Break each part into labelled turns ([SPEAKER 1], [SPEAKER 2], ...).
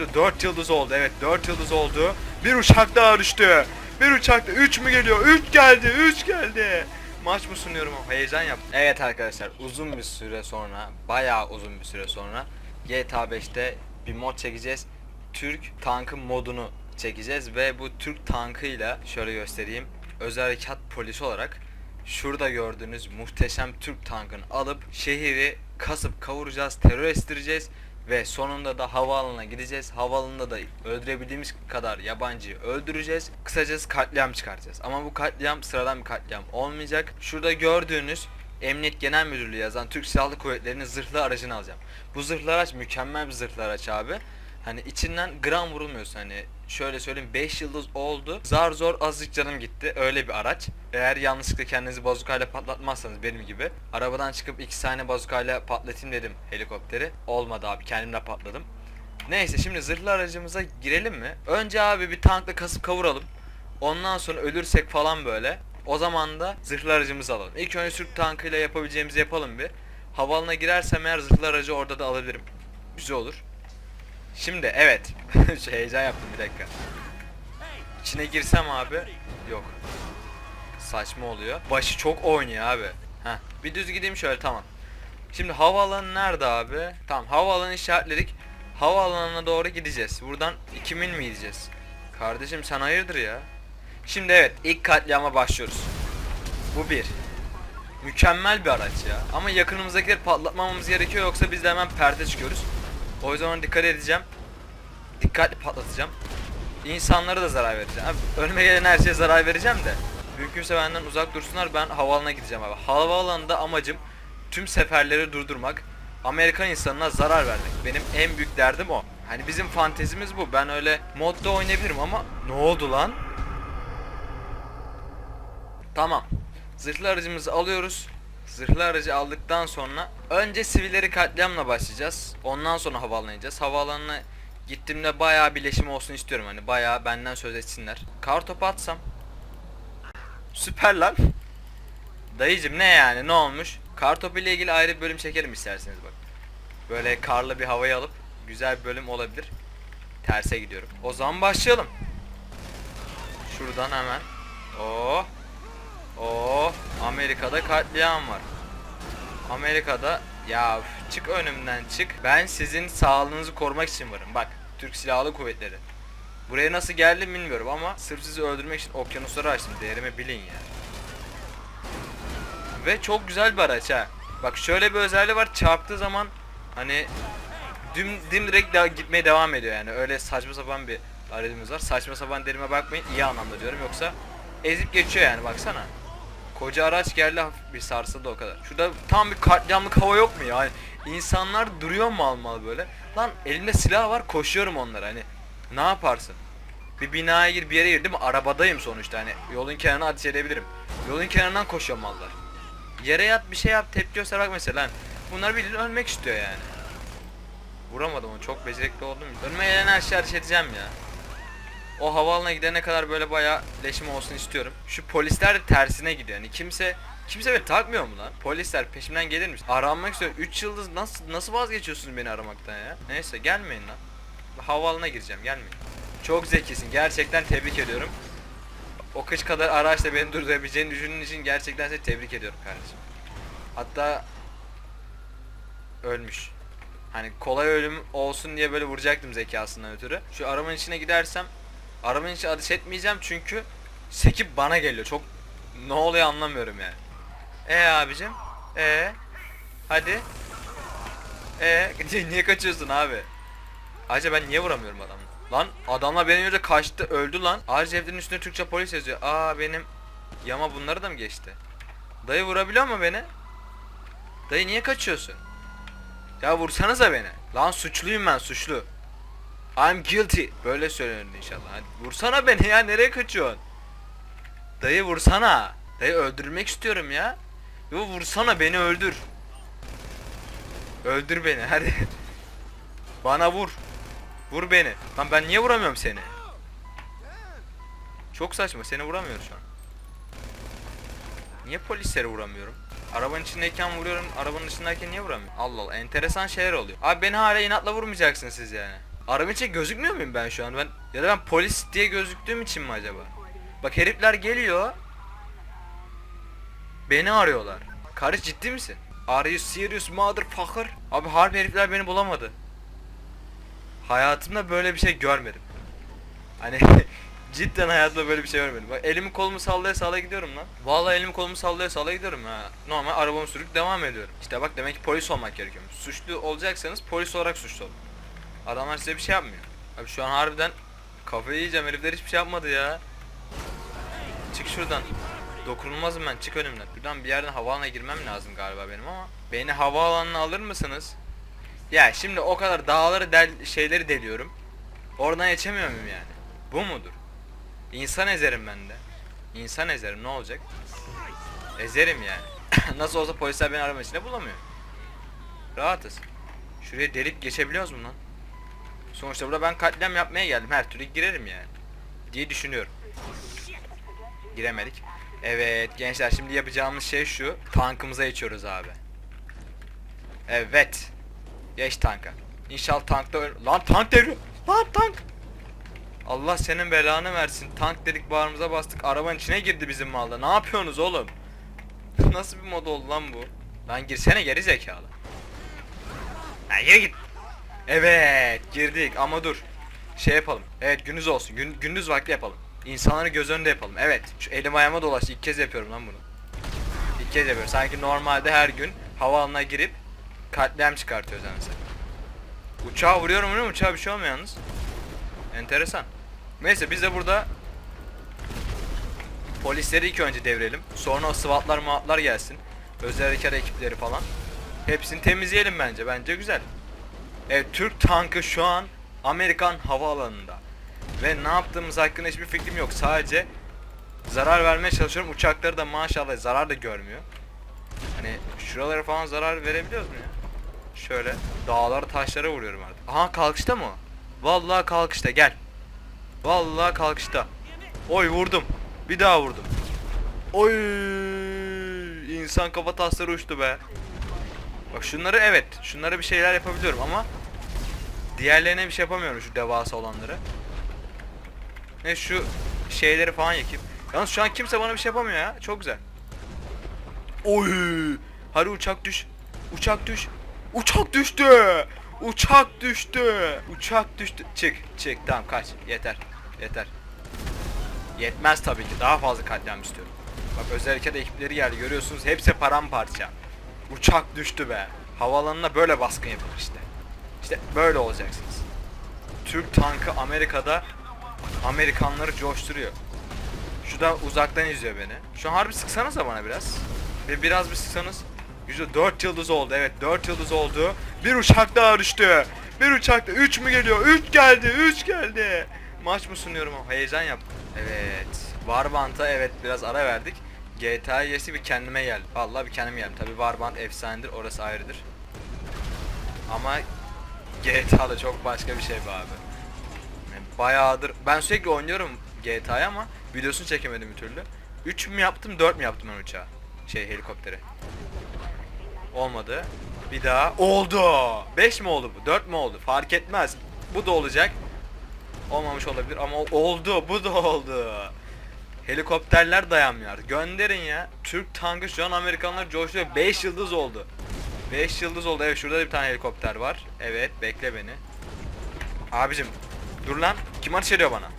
[SPEAKER 1] Şu 4 yıldız oldu. Evet 4 yıldız oldu. Bir uçak daha düştü. Bir uçakta 3 mü geliyor? 3 geldi. 3 geldi. Maç mı sunuyorum heyecan yaptım. Evet arkadaşlar uzun bir süre sonra bayağı uzun bir süre sonra GTA 5'te bir mod çekeceğiz. Türk tankı modunu çekeceğiz ve bu Türk tankıyla şöyle göstereyim. Özel harekat polisi olarak şurada gördüğünüz muhteşem Türk tankını alıp şehri kasıp kavuracağız, terör estireceğiz ve sonunda da havaalanına gideceğiz. Havaalanında da öldürebildiğimiz kadar yabancıyı öldüreceğiz. Kısacası katliam çıkartacağız. Ama bu katliam sıradan bir katliam olmayacak. Şurada gördüğünüz Emniyet Genel Müdürlüğü yazan Türk Silahlı Kuvvetleri'nin zırhlı aracını alacağım. Bu zırhlı araç mükemmel bir zırhlı araç abi. Hani içinden gram vurulmuyorsun hani şöyle söyleyeyim 5 yıldız oldu. Zar zor azıcık canım gitti. Öyle bir araç. Eğer yanlışlıkla kendinizi bazukayla patlatmazsanız benim gibi. Arabadan çıkıp 2 tane bazukayla patlatayım dedim helikopteri. Olmadı abi kendimle patladım. Neyse şimdi zırhlı aracımıza girelim mi? Önce abi bir tankla kasıp kavuralım. Ondan sonra ölürsek falan böyle. O zaman da zırhlı aracımızı alalım. İlk önce Türk tankıyla yapabileceğimizi yapalım bir. Havalına girersem eğer zırhlı aracı orada da alabilirim. Güzel olur. Şimdi evet. Şu heyecan yaptım bir dakika. İçine girsem abi. Yok. Saçma oluyor. Başı çok oynuyor abi. Heh. Bir düz gideyim şöyle tamam. Şimdi havaalanı nerede abi? Tamam havaalanı işaretledik. Havaalanına doğru gideceğiz. Buradan 2000 mi gideceğiz? Kardeşim sen hayırdır ya? Şimdi evet ilk katliama başlıyoruz. Bu bir. Mükemmel bir araç ya. Ama yakınımızdakileri patlatmamamız gerekiyor yoksa biz de hemen perde çıkıyoruz. O yüzden ona dikkat edeceğim. Dikkatli patlatacağım. İnsanlara da zarar vereceğim. Abi, önüme gelen her şeye zarar vereceğim de. Mümkünse benden uzak dursunlar ben havaalanına gideceğim abi. Havaalanında amacım tüm seferleri durdurmak. Amerikan insanına zarar vermek. Benim en büyük derdim o. Hani bizim fantezimiz bu. Ben öyle modda oynayabilirim ama ne oldu lan? Tamam. Zırhlı aracımızı alıyoruz. Zırhlı aracı aldıktan sonra önce sivilleri katliamla başlayacağız. Ondan sonra havaalanına gideceğiz. Havaalanına gittiğimde bayağı birleşim olsun istiyorum. Hani bayağı benden söz etsinler. Kar topu atsam. Süper lan. Dayıcım ne yani ne olmuş? Kar topu ile ilgili ayrı bir bölüm çekerim isterseniz bak. Böyle karlı bir havayı alıp güzel bir bölüm olabilir. Terse gidiyorum. O zaman başlayalım. Şuradan hemen. Oh. Oh. Amerika'da katliam var. Amerika'da ya çık önümden çık. Ben sizin sağlığınızı korumak için varım. Bak Türk Silahlı Kuvvetleri. Buraya nasıl geldim bilmiyorum ama sırf sizi öldürmek için okyanusları açtım. Değerimi bilin ya. Ve çok güzel bir araç ha. Bak şöyle bir özelliği var. Çarptığı zaman hani dim, dimdirek de gitmeye devam ediyor yani. Öyle saçma sapan bir aracımız var. Saçma sapan derime bakmayın. iyi anlamda diyorum. Yoksa ezip geçiyor yani baksana. Koca araç geldi hafif bir sarsıldı o kadar. Şurada tam bir katliamlık hava yok mu yani? İnsanlar duruyor mu mal böyle? Lan elimde silah var koşuyorum onlara hani. Ne yaparsın? Bir binaya gir bir yere gir değil mi? Arabadayım sonuçta hani yolun kenarına ateş edebilirim. Yolun kenarından koşuyor mallar. Yere yat bir şey yap tepki göster bak mesela lan. Bunlar bildiğin ölmek istiyor yani. Vuramadım onu çok becerikli oldum. Önüme gelen her şeyi ateş edeceğim ya. O havaalanına gidene kadar böyle bayağı leşim olsun istiyorum. Şu polisler de tersine gidiyor. Yani kimse kimse beni takmıyor mu lan? Polisler peşimden gelir mi? Aranmak istiyorum. 3 yıldız nasıl nasıl vazgeçiyorsunuz beni aramaktan ya? Neyse gelmeyin lan. Havaalanına gireceğim gelmeyin. Çok zekisin. Gerçekten tebrik ediyorum. O kış kadar araçla beni durdurabileceğini düşündüğün için gerçekten seni tebrik ediyorum kardeşim. Hatta ölmüş. Hani kolay ölüm olsun diye böyle vuracaktım zekasından ötürü. Şu arabanın içine gidersem arabanın içine ateş etmeyeceğim çünkü sekip bana geliyor. Çok ne oluyor anlamıyorum yani. E abicim? E hadi. E niye kaçıyorsun abi? Ayrıca ben niye vuramıyorum adamı? Lan adamlar benim önce kaçtı öldü lan. Ayrıca evlerin üstünde Türkçe polis yazıyor. Aa benim yama bunları da mı geçti? Dayı vurabiliyor mu beni? Dayı niye kaçıyorsun? Ya vursanıza beni. Lan suçluyum ben suçlu. I'm guilty. Böyle söylenir inşallah. Hadi vursana beni ya nereye kaçıyorsun? Dayı vursana. Dayı öldürmek istiyorum ya. Yo vursana beni öldür. Öldür beni hadi. Bana vur. Vur beni. Lan ben niye vuramıyorum seni? Çok saçma seni vuramıyorum şu an. Niye polislere vuramıyorum? Arabanın içindeyken vuruyorum, arabanın dışındayken niye vuramıyorum? Allah Allah enteresan şeyler oluyor. Abi beni hala inatla vurmayacaksınız siz yani. Arabanın içinde gözükmüyor muyum ben şu an? Ben ya da ben polis diye gözüktüğüm için mi acaba? Bak herifler geliyor. Beni arıyorlar. Kardeş ciddi misin? Are you serious motherfucker? Abi harbi herifler beni bulamadı. Hayatımda böyle bir şey görmedim. Hani cidden hayatımda böyle bir şey görmedim. Bak elimi kolumu sallaya sallaya gidiyorum lan. Vallahi elimi kolumu sallaya sallaya gidiyorum ha. Normal arabamı sürüp devam ediyorum. İşte bak demek ki polis olmak gerekiyormuş. Suçlu olacaksanız polis olarak suçlu olun. Adamlar size bir şey yapmıyor. Abi şu an harbiden kafayı yiyeceğim herifler hiçbir şey yapmadı ya. Çık şuradan. Dokunulmazım ben çık önümden. Buradan bir yerden havaalanına girmem lazım galiba benim ama. Beni havaalanına alır mısınız? Ya şimdi o kadar dağları del şeyleri deliyorum. Oradan geçemiyor muyum yani? Bu mudur? İnsan ezerim ben de. İnsan ezerim ne olacak? Ezerim yani. Nasıl olsa polisler beni arama içinde bulamıyor. Rahatız. Şuraya delip geçebiliyoruz mu lan? Sonuçta burada ben katliam yapmaya geldim. Her türlü girerim yani. Diye düşünüyorum. Giremedik. Evet gençler şimdi yapacağımız şey şu. Tankımıza geçiyoruz abi. Evet. Geç tanka. İnşallah tankta Lan tank devriyor. Lan tank. Allah senin belanı versin. Tank dedik bağrımıza bastık. Arabanın içine girdi bizim malda. Ne yapıyorsunuz oğlum? Nasıl bir mod oldu lan bu? Lan girsene geri zekalı. Lan yürü git. Evet girdik ama dur. Şey yapalım. Evet gündüz olsun. Gün, gündüz vakti yapalım. İnsanları göz önünde yapalım. Evet. Şu elim ayağıma dolaştı. İlk kez yapıyorum lan bunu. İlk kez yapıyorum. Sanki normalde her gün havaalanına girip katliam çıkartıyoruz mesela. Uçağa vuruyorum vuruyorum uçağa bir şey olmuyor yalnız. Enteresan. Neyse biz de burada polisleri ilk önce devirelim. Sonra o SWAT'lar muatlar gelsin. Özel harekat ekipleri falan. Hepsini temizleyelim bence. Bence güzel. Evet Türk tankı şu an Amerikan havaalanında. Ve ne yaptığımız hakkında hiçbir fikrim yok. Sadece zarar vermeye çalışıyorum. Uçakları da maşallah zarar da görmüyor. Hani şuralara falan zarar verebiliyoruz mu ya? Şöyle dağlara taşlara vuruyorum artık. Aha kalkışta mı? Vallahi kalkışta gel. Vallahi kalkışta. Oy vurdum. Bir daha vurdum. Oy insan kafa tasları uçtu be. Bak şunları evet. Şunlara bir şeyler yapabiliyorum ama diğerlerine bir şey yapamıyorum şu devasa olanları. Ne şu şeyleri falan yakayım. Yalnız şu an kimse bana bir şey yapamıyor ya. Çok güzel. Oy! Hadi uçak düş. Uçak düş. Uçak düştü. Uçak düştü. Uçak düştü. Çık, çık. Tamam kaç. Yeter. Yeter. Yetmez tabii ki. Daha fazla katliam istiyorum. Bak özel harekat ekipleri geldi. Görüyorsunuz hepsi paramparça. Uçak düştü be. Havaalanına böyle baskın yapılır işte. İşte böyle olacaksınız. Türk tankı Amerika'da Amerikanları coşturuyor. Şu da uzaktan izliyor beni. Şu an harbi sıksanıza bana biraz. Ve biraz bir sıksanız. Yüzde 4 yıldız oldu. Evet 4 yıldız oldu. Bir uçak daha düştü. Bir uçakta 3 mü geliyor? 3 geldi. 3 geldi. Maç mı sunuyorum heyecan yaptım. Evet. Warband'a evet biraz ara verdik. GTA yesi bir kendime geldim. Vallahi bir kendime geldim. Tabi Warband efsanedir. Orası ayrıdır. Ama GTA da çok başka bir şey be abi. Yani bayağıdır ben sürekli oynuyorum GTA'yı ama videosunu çekemedim bir türlü. 3 mü yaptım 4 mü yaptım ben uçağı? Şey helikopteri. Olmadı. Bir daha oldu. 5 mi oldu bu? 4 mü oldu? Fark etmez. Bu da olacak. Olmamış olabilir ama oldu. Bu da oldu. Helikopterler dayanmıyor. Gönderin ya. Türk tankı şu an Amerikanlar coşuyor. 5 yıldız oldu. 5 yıldız oldu. Evet şurada da bir tane helikopter var. Evet bekle beni. Abicim dur lan. Kim ateş ediyor bana?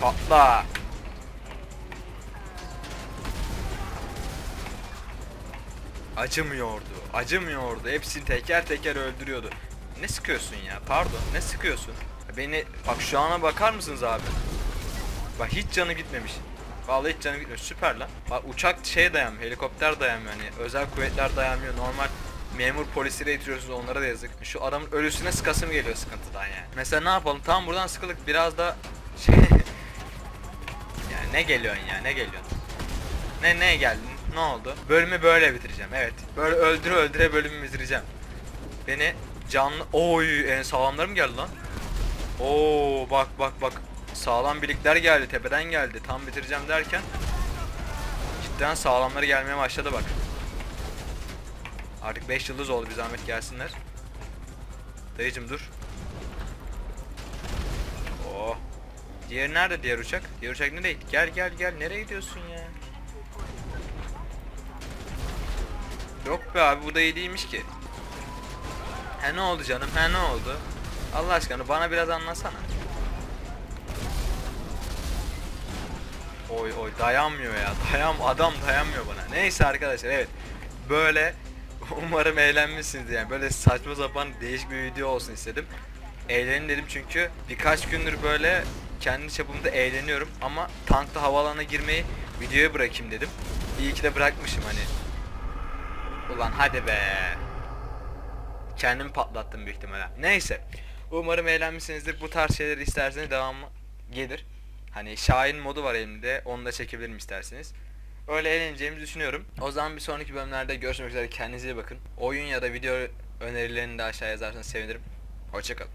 [SPEAKER 1] Patla. Acımıyordu. Acımıyordu. Hepsini teker teker öldürüyordu. Ne sıkıyorsun ya? Pardon. Ne sıkıyorsun? Beni bak şu ana bakar mısınız abi? Bak hiç canı gitmemiş. Vallahi hiç canı gitmemiş. Süper lan. Bak uçak şey dayanmıyor. Helikopter dayanmıyor. Hani özel kuvvetler dayanmıyor. Normal memur polisiyle itiriyorsunuz onlara da yazık. Şu adamın ölüsüne sıkasım geliyor sıkıntıdan yani. Mesela ne yapalım? Tam buradan sıkılık biraz da şey... yani ne geliyorsun ya? Ne geliyorsun? Ne neye geldin? Ne oldu? Bölümü böyle bitireceğim. Evet. Böyle öldüre öldüre bölümü bitireceğim. Beni canlı... Oy en sağlamlarım geldi lan. Oo bak bak bak. Sağlam birlikler geldi. Tepeden geldi. Tam bitireceğim derken cidden sağlamları gelmeye başladı bak. Artık 5 yıldız oldu bir zahmet gelsinler. Dayıcım dur. Oh. Diğer nerede diğer uçak? Diğer uçak nereye? Gel gel gel nereye gidiyorsun ya? Yok be abi bu da iyi değilmiş ki. He ne oldu canım? He ne oldu? Allah aşkına bana biraz anlatsana. Oy oy dayanmıyor ya. Dayan adam dayanmıyor bana. Neyse arkadaşlar evet. Böyle umarım eğlenmişsiniz yani. Böyle saçma sapan değişik bir video olsun istedim. Eğlenin dedim çünkü birkaç gündür böyle kendi çapımda eğleniyorum ama tankta havalanına girmeyi videoya bırakayım dedim. İyi ki de bırakmışım hani. Ulan hadi be. Kendimi patlattım büyük ihtimalle. Neyse. Umarım eğlenmişsinizdir. Bu tarz şeyleri isterseniz devamı gelir. Hani Şahin modu var elimde. Onu da çekebilirim isterseniz. Öyle eğleneceğimizi düşünüyorum. O zaman bir sonraki bölümlerde görüşmek üzere. Kendinize iyi bakın. Oyun ya da video önerilerini de aşağıya yazarsanız sevinirim. Hoşçakalın.